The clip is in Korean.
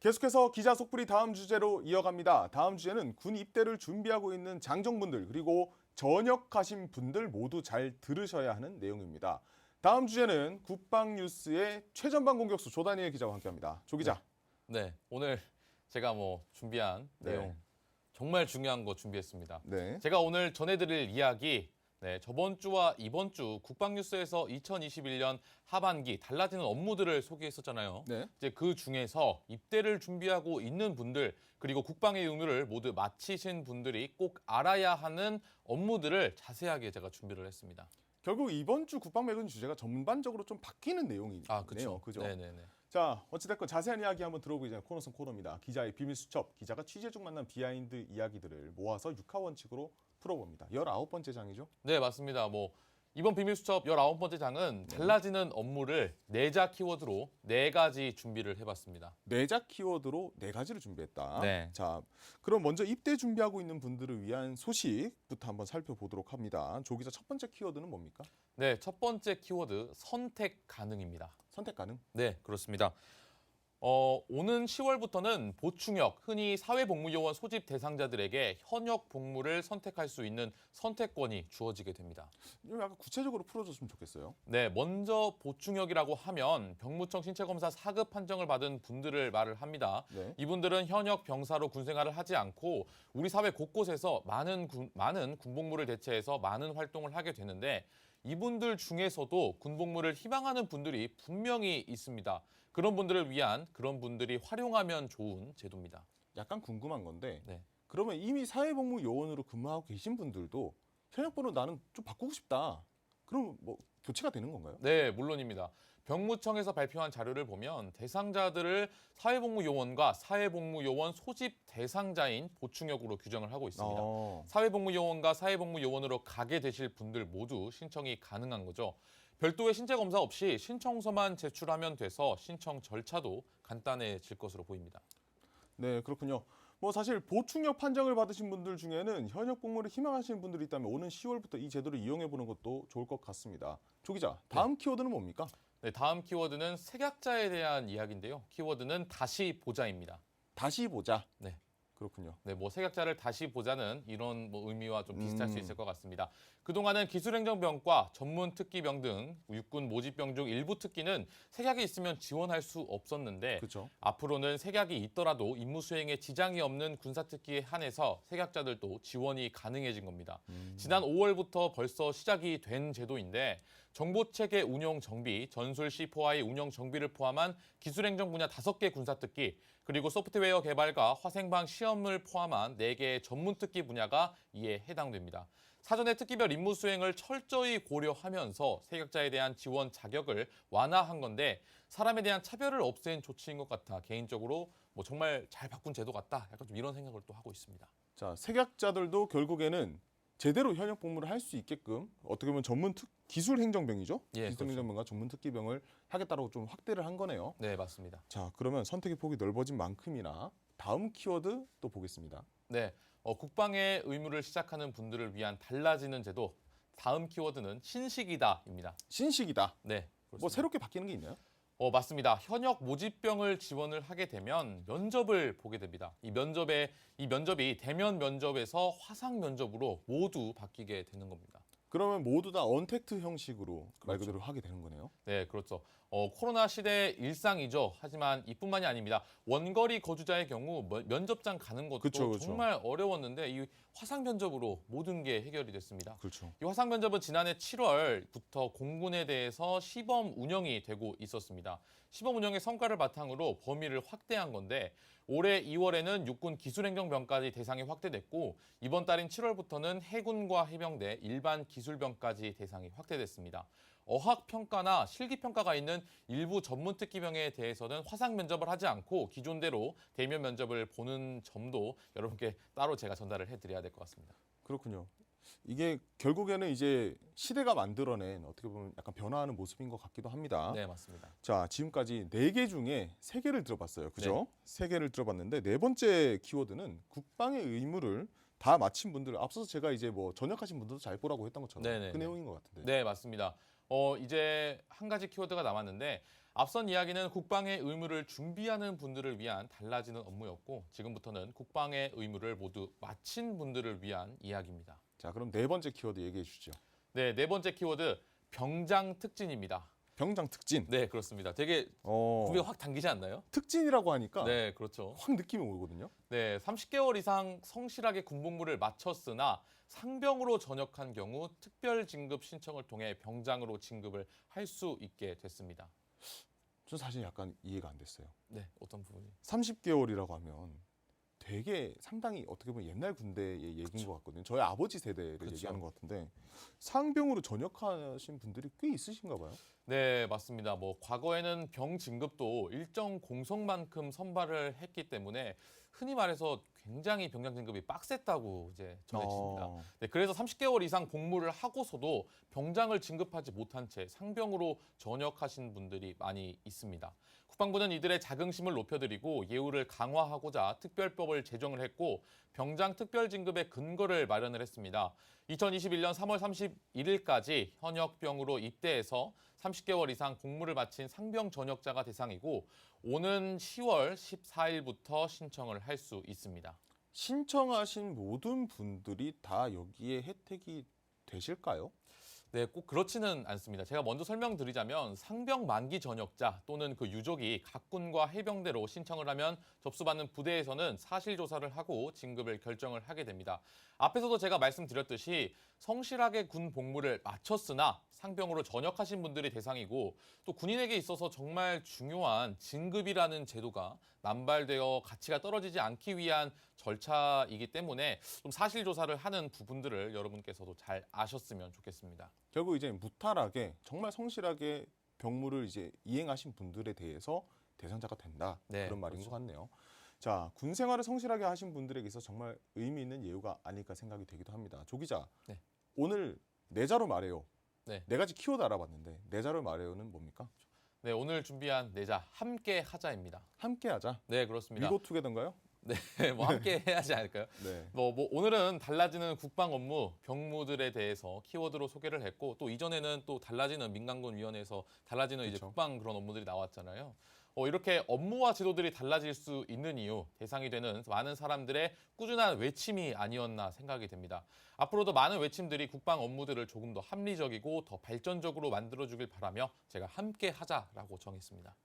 계속해서 기자 속풀이 다음 주제로 이어갑니다. 다음 주제는 군 입대를 준비하고 있는 장정분들 그리고 전역하신 분들 모두 잘 들으셔야 하는 내용입니다. 다음 주제는 국방뉴스의 최전방 공격수 조다니엘 기자와 함께합니다. 조 기자. 네, 오늘 제가 뭐 준비한 네. 내용 정말 중요한 거 준비했습니다. 네. 제가 오늘 전해드릴 이야기 네, 저번 주와 이번 주 국방뉴스에서 2021년 하반기 달라지는 업무들을 소개했었잖아요. 네. 이제 그 중에서 입대를 준비하고 있는 분들 그리고 국방의 의무를 모두 마치신 분들이 꼭 알아야 하는 업무들을 자세하게 제가 준비를 했습니다. 결국 이번 주 국방 매건 주제가 전반적으로 좀 바뀌는 내용이네요. 아, 그렇죠. 그죠? 네네네. 자, 어찌됐건 자세한 이야기 한번 들어보기 전에 코너성 코너입니다. 기자의 비밀 수첩, 기자가 취재 중 만난 비하인드 이야기들을 모아서 육하 원칙으로 풀어봅니다. 19번째 장이죠? 네, 맞습니다. 뭐 이번 비밀 수첩 19번째 장은 달라지는 업무를 내자 키워드로 네 가지 준비를 해 봤습니다. 내작 키워드로 네 가지를 준비했다. 네. 자, 그럼 먼저 입대 준비하고 있는 분들을 위한 소식부터 한번 살펴보도록 합니다. 조 기자 첫 번째 키워드는 뭡니까? 네, 첫 번째 키워드 선택 가능입니다. 선택 가능. 네, 그렇습니다. 어, 오는 10월부터는 보충역, 흔히 사회복무요원 소집 대상자들에게 현역 복무를 선택할 수 있는 선택권이 주어지게 됩니다. 이거 약간 구체적으로 풀어줬으면 좋겠어요. 네, 먼저 보충역이라고 하면 병무청 신체검사 4급 판정을 받은 분들을 말을 합니다. 네. 이분들은 현역 병사로 군 생활을 하지 않고 우리 사회 곳곳에서 많은 군, 많은 군복무를 대체해서 많은 활동을 하게 되는데 이분들 중에서도 군복무를 희망하는 분들이 분명히 있습니다. 그런 분들을 위한 그런 분들이 활용하면 좋은 제도입니다. 약간 궁금한 건데 네. 그러면 이미 사회복무 요원으로 근무하고 계신 분들도 현역 번호 나는 좀 바꾸고 싶다. 그럼 뭐 교체가 되는 건가요? 네, 물론입니다. 병무청에서 발표한 자료를 보면 대상자들을 사회복무요원과 사회복무요원 소집 대상자인 보충역으로 규정을 하고 있습니다. 어. 사회복무요원과 사회복무요원으로 가게 되실 분들 모두 신청이 가능한 거죠. 별도의 신체 검사 없이 신청서만 제출하면 돼서 신청 절차도 간단해질 것으로 보입니다. 네, 그렇군요. 뭐 사실 보충역 판정을 받으신 분들 중에는 현역 복무를 희망하시는 분들이 있다면 오는 10월부터 이 제도를 이용해 보는 것도 좋을 것 같습니다. 조 기자, 다음 키워드는 뭡니까? 네, 다음 키워드는 색약자에 대한 이야기인데요. 키워드는 다시 보자입니다. 다시 보자. 네. 그렇군요. 네, 뭐 색약자를 다시 보자는 이런 뭐 의미와 좀 비슷할 음. 수 있을 것 같습니다. 그동안은 기술행정병과 전문 특기병 등 육군 모집병 중 일부 특기는 색약이 있으면 지원할 수 없었는데 그렇죠. 앞으로는 색약이 있더라도 임무 수행에 지장이 없는 군사 특기에 한해서 색약자들도 지원이 가능해진 겁니다. 지난 5월부터 벌써 시작이 된 제도인데 정보체계 운용 정비, 전술 C4I 운영 정비를 포함한 기술행정 분야 5개 군사특기, 그리고 소프트웨어 개발과 화생방 시험을 포함한 4개의 전문특기 분야가 이에 해당됩니다. 사전에 특기별 임무 수행을 철저히 고려하면서 세격자에 대한 지원 자격을 완화한 건데 사람에 대한 차별을 없앤 조치인 것 같아 개인적으로 뭐 정말 잘 바꾼 제도 같다. 약간 좀 이런 생각을 또 하고 있습니다. 자, 색약자들도 결국에는 제대로 현역 복무를 할 수 있게끔 어떻게 보면 전문 특 기술 행정병이죠. 예, 기술 행정병과 전문 특기병을 하겠다라고 좀 확대를 한 거네요. 네, 맞습니다. 자, 그러면 선택의 폭이 넓어진 만큼이나 다음 키워드 또 보겠습니다. 네, 어, 국방의 의무를 시작하는 분들을 위한 달라지는 제도. 다음 키워드는 신식이다입니다. 신식이다. 네, 뭐 그렇습니다. 새롭게 바뀌는 게 있나요? 어, 맞습니다. 현역 모집병을 지원을 하게 되면 면접을 보게 됩니다. 이 면접에 이 면접이 대면 면접에서 화상 면접으로 모두 바뀌게 되는 겁니다. 그러면 모두 다 언택트 형식으로 말 그렇죠. 그대로 하게 되는 거네요. 네, 그렇죠. 어, 코로나 시대의 일상이죠. 하지만 이뿐만이 아닙니다. 원거리 거주자의 경우 면- 면접장 가는 것도 그쵸, 그쵸. 정말 어려웠는데 이 화상 면접으로 모든 게 해결이 됐습니다. 그렇죠. 이 화상 면접은 지난해 7월부터 공군에 대해서 시범 운영이 되고 있었습니다. 시범 운영의 성과를 바탕으로 범위를 확대한 건데 올해 2월에는 육군 기술행정병까지 대상이 확대됐고 이번 달인 7월부터는 해군과 해병대, 일반 기술병까지 대상이 확대됐습니다. 어학 평가나 실기 평가가 있는 일부 전문 특기병에 대해서는 화상 면접을 하지 않고 기존대로 대면 면접을 보는 점도 여러분께 따로 제가 전달을 해드려야 될 것 같습니다. 그렇군요. 이게 결국에는 이제 시대가 만들어낸 어떻게 보면 약간 변화하는 모습인 것 같기도 합니다. 네, 맞습니다. 자, 지금까지 네 개 중에 세 개를 들어봤어요. 그죠? 네. 세 개를 들어봤는데 네 번째 키워드는 국방의 의무를 다 마친 분들 앞서서 제가 이제 뭐 전역하신 분들도 잘 보라고 했던 것처럼 네네네. 그 내용인 것 같은데. 네, 맞습니다. 어, 이제 한 가지 키워드가 남았는데 앞선 이야기는 국방의 의무를 준비하는 분들을 위한 달라지는 업무였고 지금부터는 국방의 의무를 모두 마친 분들을 위한 이야기입니다. 자, 그럼 네 번째 키워드 얘기해 주시죠. 네, 네 번째 키워드 병장 특진입니다. 병장 특진. 네, 그렇습니다. 되게 어, 구비가 확 당기지 않나요? 특진이라고 하니까 네, 그렇죠. 확 느낌이 오거든요. 네, 30개월 이상 성실하게 군복무를 마쳤으나 상병으로 전역한 경우 특별 진급 신청을 통해 병장으로 진급을 할 수 있게 됐습니다. 전 사실 약간 이해가 안 됐어요. 네, 어떤 부분이? 30개월이라고 하면 되게 상당히 어떻게 보면 옛날 군대의 얘기인 그쵸. 것 같거든요. 저희 아버지 세대를 그쵸. 얘기하는 것 같은데 상병으로 전역하신 분들이 꽤 있으신가 봐요. 네, 맞습니다. 뭐 과거에는 병 진급도 일정 공석만큼 선발을 했기 때문에 흔히 말해서 굉장히 병장 진급이 빡셌다고 이제 전해집니다. 어, 네, 그래서 30개월 이상 복무를 하고서도 병장을 진급하지 못한 채 상병으로 전역하신 분들이 많이 있습니다. 국방부는 이들의 자긍심을 높여드리고 예우를 강화하고자 특별법을 제정을 했고 병장 특별 진급의 근거를 마련을 했습니다. 2021년 3월 31일까지 현역병으로 입대해서 30개월 이상 복무를 마친 상병 전역자가 대상이고 오는 10월 14일부터 신청을 할 수 있습니다. 신청하신 모든 분들이 다 여기에 혜택이 되실까요? 네, 꼭 그렇지는 않습니다. 제가 먼저 설명드리자면 상병 만기 전역자 또는 그 유족이 각 군과 해병대로 신청을 하면 접수받는 부대에서는 사실 조사를 하고 진급을 결정을 하게 됩니다. 앞에서도 제가 말씀드렸듯이 성실하게 군 복무를 마쳤으나 상병으로 전역하신 분들이 대상이고 또 군인에게 있어서 정말 중요한 진급이라는 제도가 남발되어 가치가 떨어지지 않기 위한 절차이기 때문에 좀 사실 조사를 하는 부분들을 여러분께서도 잘 아셨으면 좋겠습니다. 결국 이제 무탈하게 정말 성실하게 병무를 이제 이행하신 분들에 대해서 대상자가 된다 네, 그런 말인 그렇죠. 것 같네요. 자, 군 생활을 성실하게 하신 분들에게 있어 정말 의미 있는 예우가 아닐까 생각이 되기도 합니다. 조 기자, 네. 오늘 네 자로 말해요. 네. 네 가지 키워드 알아봤는데 네 자로 말해요는 뭡니까? 네, 오늘 준비한 내자 함께 하자입니다. 함께 하자. 네, 그렇습니다. 위고 투게더인가요? 네, 뭐 함께 해야지 않을까요? 네. 뭐, 뭐 오늘은 달라지는 국방 업무 병무들에 대해서 키워드로 소개를 했고 또 이전에는 또 달라지는 민간군 위원회에서 달라지는 이제 그쵸. 국방 그런 업무들이 나왔잖아요. 어, 이렇게 업무와 지도들이 달라질 수 있는 이유 대상이 되는 많은 사람들의 꾸준한 외침이 아니었나 생각이 됩니다. 앞으로도 많은 외침들이 국방 업무들을 조금 더 합리적이고 더 발전적으로 만들어주길 바라며 제가 함께 하자라고 정했습니다.